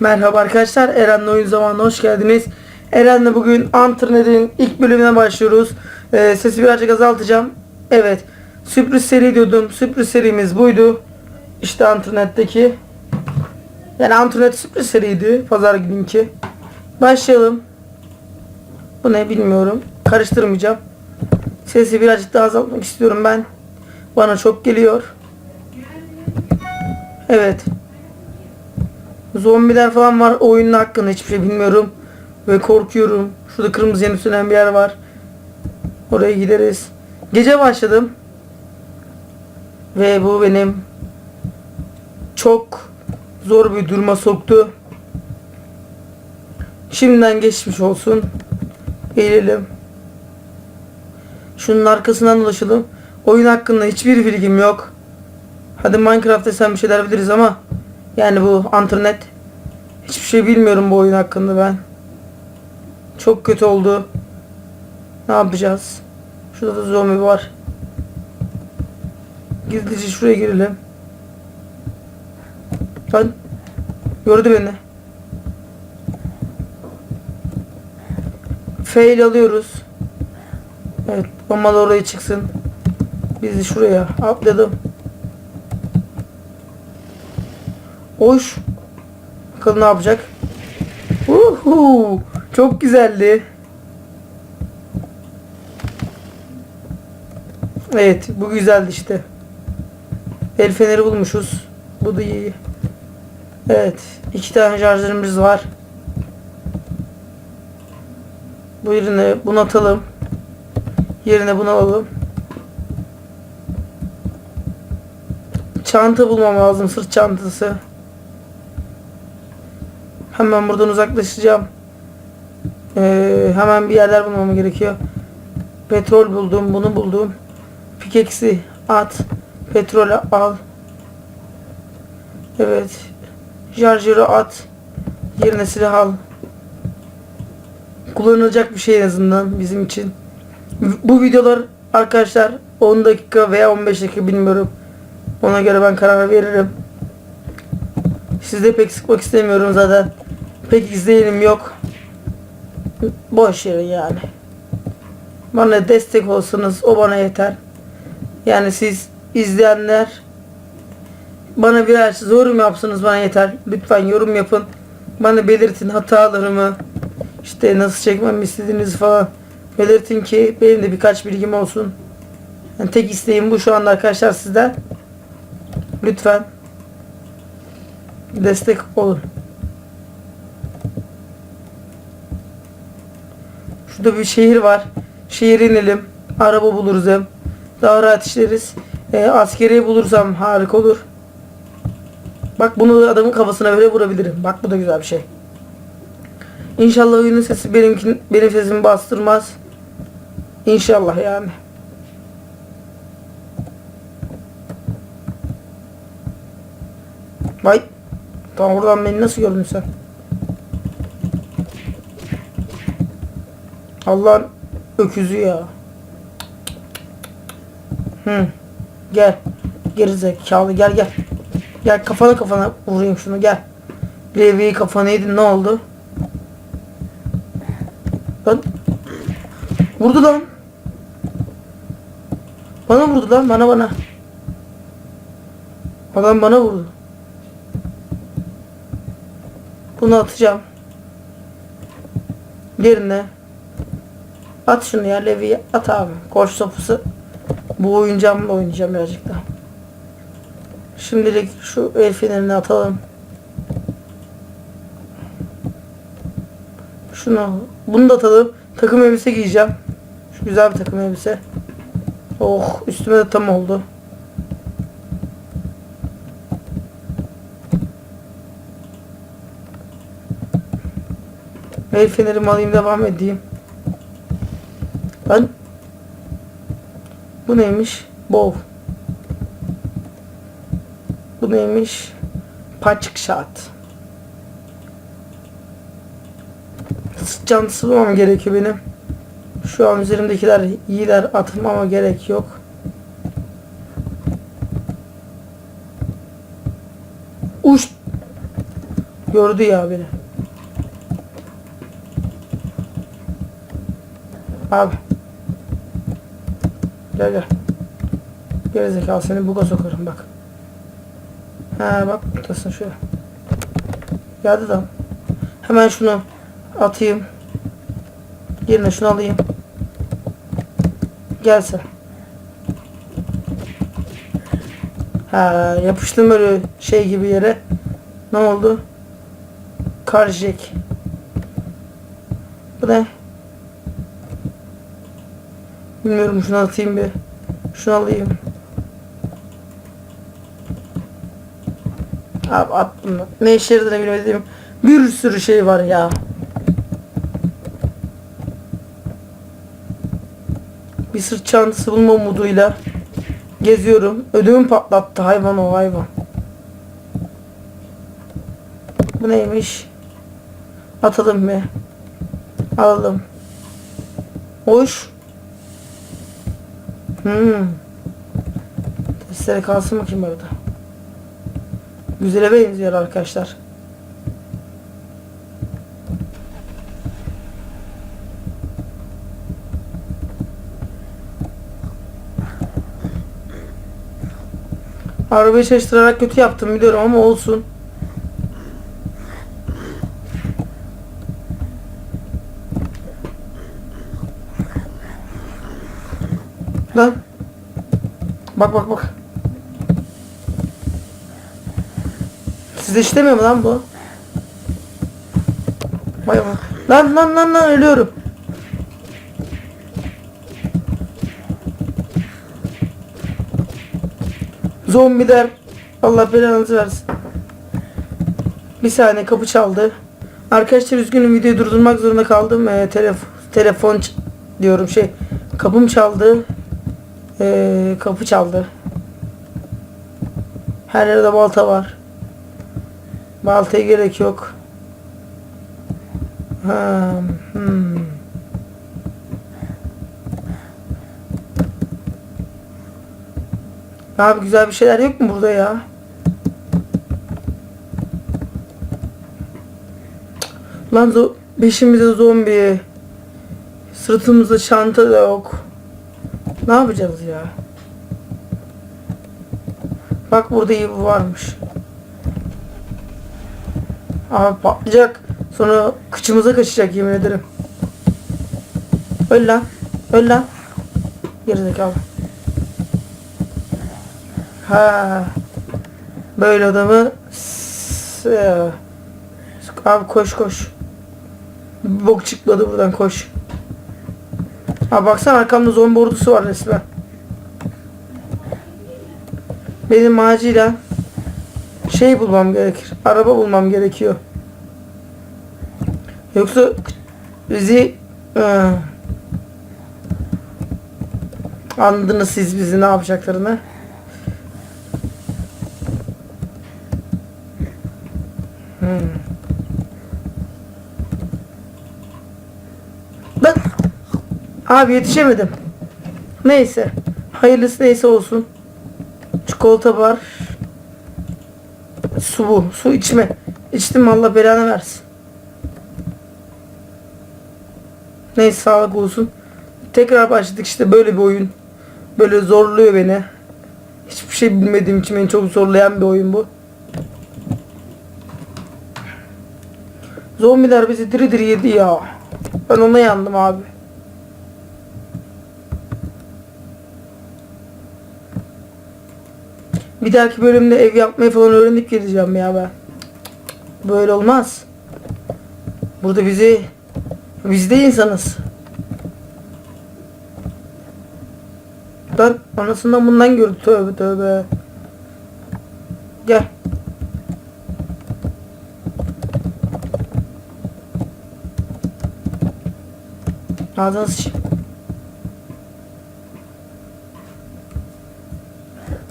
Merhaba arkadaşlar, Eren'le oyun zamanına hoş geldiniz. Eren'le bugün Antrenet'in ilk bölümüne başlıyoruz. Ee, sesi birazcık azaltacağım. Evet, sürpriz seri diyordum. Sürpriz serimiz buydu. İşte Antrenet'teki. Yani Antrenet sürpriz seriydi. Pazar gününki. Başlayalım. Bu ne bilmiyorum. Karıştırmayacağım. Sesi birazcık daha azaltmak istiyorum ben. Bana çok geliyor. Evet. Zombiler falan var. Oyunun hakkında hiçbir şey bilmiyorum. Ve korkuyorum. Şurada kırmızı yanı sönen bir yer var. Oraya gideriz. Gece başladım. Ve bu benim çok zor bir duruma soktu. Şimdiden geçmiş olsun. Eğilelim. Şunun arkasından dolaşalım. Oyun hakkında hiçbir bilgim yok. Hadi Minecraft'ta sen bir şeyler biliriz ama yani bu internet hiçbir şey bilmiyorum bu oyun hakkında ben. Çok kötü oldu. Ne yapacağız? Şurada da zombi var. Gizlice şuraya girelim. Lan gördü beni. Fail alıyoruz. Evet, bomba da oraya çıksın. Biz de şuraya atladım. Hoş. Bakalım ne yapacak. Uhu, çok güzeldi. Evet, bu güzeldi işte. El feneri bulmuşuz. Bu da iyi. Evet, iki tane şarjörümüz var. Bu yerine bunu atalım. Yerine bunu alalım. Çanta bulmam lazım. Sırt çantası. Hemen buradan uzaklaşacağım. Ee, hemen bir yerler bulmam gerekiyor. Petrol buldum. Bunu buldum. Pikeksi at. Petrol al. Evet. Şarjörü at. Yerine silah al. Kullanılacak bir şey en azından bizim için. Bu videolar arkadaşlar 10 dakika veya 15 dakika bilmiyorum. Ona göre ben karar veririm. Sizde pek sıkmak istemiyorum zaten. Pek izleyenim yok. Boş yere yani. Bana destek olsanız o bana yeter. Yani siz izleyenler bana birer yorum yapsanız bana yeter. Lütfen yorum yapın. Bana belirtin hatalarımı. İşte nasıl çekmemi istediğinizi falan. Belirtin ki benim de birkaç bilgim olsun. Yani tek isteğim bu şu anda arkadaşlar sizden. Lütfen destek olun. Şurada bir şehir var. Şehire inelim. Araba buluruz hem. Daha rahat işleriz. E, askeri bulursam harika olur. Bak bunu da adamın kafasına böyle vurabilirim. Bak bu da güzel bir şey. İnşallah oyunun sesi benimkin, benim sesimi bastırmaz. İnşallah yani. Vay. Tam oradan beni nasıl gördün sen? Allah'ın öküzü ya. Hı. Gel. Gerizekalı gel gel. Gel kafana kafana vurayım şunu gel. Levi'yi kafana yedin ne oldu? Lan. Vurdu lan. Bana vurdu lan bana bana. Adam bana vurdu. Bunu atacağım. Yerine. At şunu ya Levi'ye at abi. Koş sopası. Bu oyuncağımla oynayacağım birazcık daha. Şimdilik şu el fenerini atalım. Şunu. Bunu da atalım. Takım elbise giyeceğim. Şu güzel bir takım elbise. Oh üstüme de tam oldu. El fenerimi alayım devam edeyim. Ben bu neymiş? Bov. Bu neymiş? Paçık şat. Çantası bulmam gerekiyor benim. Şu an üzerimdekiler iyiler atmama gerek yok. Uş. Gördü ya beni. Abi. Gel gel. Gerizekalı seni buga sokarım bak. Ha bak buradasın şöyle. Geldi lan. Hemen şunu atayım. Yerine şunu alayım. Gel sen. Ha yapıştım böyle şey gibi yere. Ne oldu? Karjek. Bu ne? Bilmiyorum şunu atayım bir. Şunu alayım. Abi attım. da. Ne işe yaradığını bilmediğim bir sürü şey var ya. Bir sırt çantası bulma umuduyla geziyorum. Ödümü patlattı hayvan o hayvan. Bu neymiş? Atalım mı? Alalım. Hoş. Hmm. Testere kalsın bakayım orada. Güzele benziyor arkadaşlar. Arabayı çalıştırarak kötü yaptım biliyorum ama olsun. Lan. Bak bak bak. Sizde işlemiyor mu lan bu? Vay vay. Lan lan lan lan ölüyorum. Zombiler. Allah belanızı versin. Bir saniye kapı çaldı. Arkadaşlar üzgünüm videoyu durdurmak zorunda kaldım. Ee, telef telefon diyorum şey. Kapım çaldı. Ee, kapı çaldı. Her yerde balta var. Baltaya gerek yok. Ha, hmm. Abi güzel bir şeyler yok mu burada ya? Lan zo peşimizde zombi. Sırtımızda çanta da yok. Ne yapacağız ya? Bak burada iyi bu varmış. Abi patlayacak. Sonra kıçımıza kaçacak yemin ederim. Öl lan. Öl lan. Gerizekalı. Ha. Böyle adamı Abi koş koş. Bok çıkladı buradan koş. Abi baksana arkamda zombi ordusu var resmen. Benim acilen şey bulmam gerekir. Araba bulmam gerekiyor. Yoksa bizi ıı, anladınız siz bizi ne yapacaklarını. Hmm. Abi yetişemedim. Neyse. Hayırlısı neyse olsun. Çikolata var. Su bu. Su içme. İçtim Allah belanı versin. Neyse sağlık olsun. Tekrar başladık işte böyle bir oyun. Böyle zorluyor beni. Hiçbir şey bilmediğim için beni çok zorlayan bir oyun bu. Zombiler bizi diri diri yedi ya. Ben ona yandım abi. Bir dahaki bölümde ev yapmayı falan öğrenip geleceğim ya ben. Böyle olmaz. Burada bizi biz de insanız. Ben anasından bundan gördü tövbe tövbe. Gel. Ağzına sıçayım.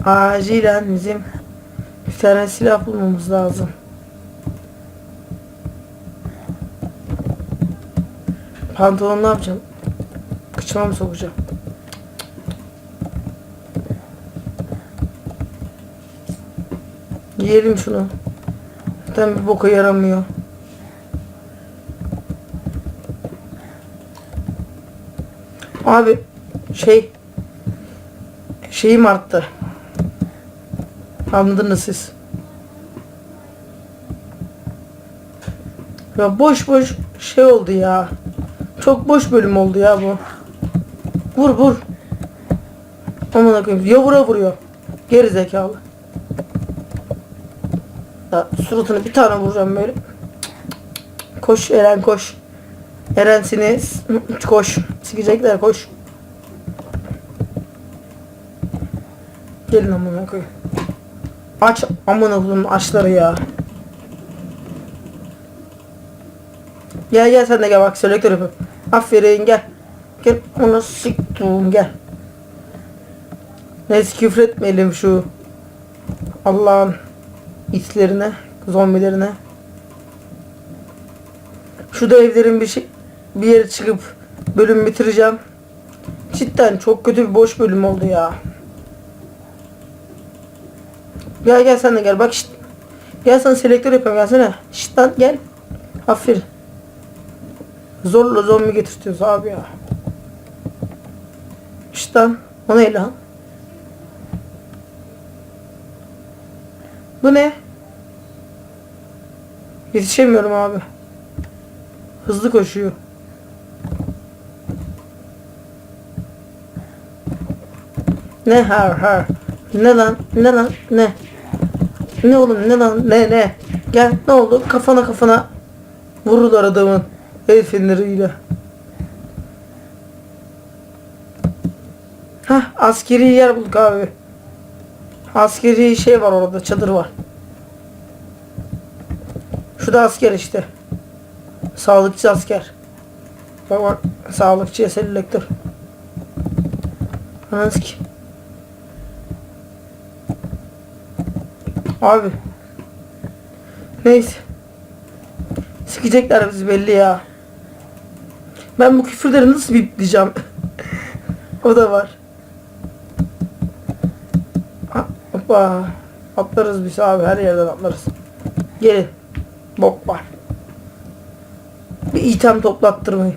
Acilen bizim bir tane silah bulmamız lazım. Pantolon ne yapacağım? Kıçıma mı sokacağım? Yiyelim şunu. Zaten bir boka yaramıyor. Abi şey şeyim arttı. Anladınız siz. Ya boş boş şey oldu ya. Çok boş bölüm oldu ya bu. Vur vur. Aman koyayım. Ya vura vuruyor. Geri zekalı. Ya suratını bir tane vuracağım böyle. Koş Eren koş. Eren seni koş. Sikecekler koş. Gelin amına koyayım. Aç amına koyayım açları ya. Gel gel sen de gel bak selektör yapıyorum. Aferin gel. Gel onu siktum gel. Neyse küfür etmeyelim şu Allah'ın itlerine, zombilerine. Şu da evlerin bir şey bir yere çıkıp bölüm bitireceğim. Cidden çok kötü bir boş bölüm oldu ya. Gel gel sen de gel bak şşt. Gel sana selektör yapıyorum gelsene. Şşt lan gel. Aferin. Zorla zombi getirtiyoruz abi ya. Şşt lan. O ne lan? Bu ne? Yetişemiyorum abi. Hızlı koşuyor. Ne har har. Ne lan? Ne lan? Ne? Ne oğlum ne lan? Ne ne? Gel ne oldu? Kafana kafana vururlar adamın el feneriyle. Hah askeri yer bulduk abi. Askeri şey var orada çadır var. Şu da asker işte. Sağlıkçı asker. Bak bak sağlıkçıya selektör. Ananı Abi. Neyse. Sikecekler bizi belli ya. Ben bu küfürleri nasıl bipleyeceğim? o da var. Ha, Hoppa. Atlarız biz abi her yerden atlarız. Gelin. Bok var. Bir item toplattırmayın.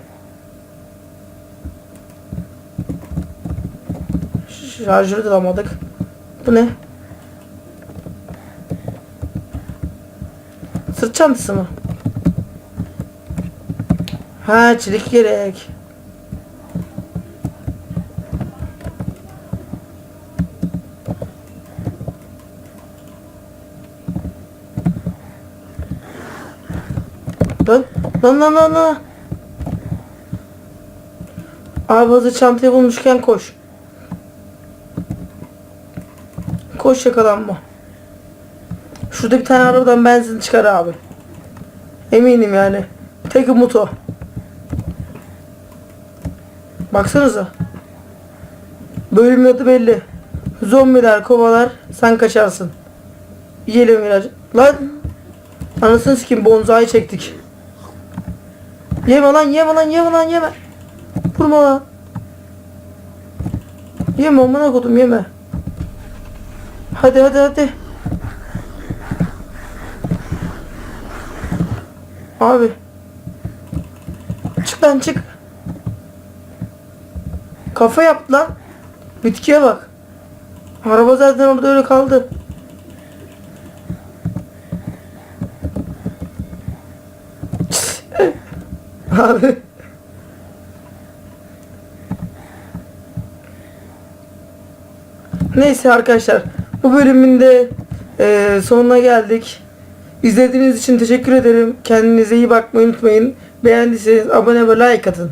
Şarjörü de alamadık. Bu ne? Sırt çantası mı? Ha çelik gerek. Lan lan lan lan lan. Abi hazır çantayı bulmuşken koş. Koş yakalanma. Şurada bir tane arabadan benzin çıkar abi. Eminim yani. Tek umut o. Baksanıza. Bölüm adı belli. Zombiler kovalar sen kaçarsın. Yiyelim ilacı. Lan. Anasını sikim bonzai çektik. Yeme lan yeme lan yeme lan yeme. Vurma lan. Yeme amına kodum yeme. Hadi hadi hadi. Abi. Çık lan çık. Kafa yaptı lan. Bitkiye bak. Araba zaten orada öyle kaldı. Abi. Neyse arkadaşlar. Bu bölümün de eee, sonuna geldik. İzlediğiniz için teşekkür ederim. Kendinize iyi bakmayı unutmayın. Beğendiyseniz abone ve like atın.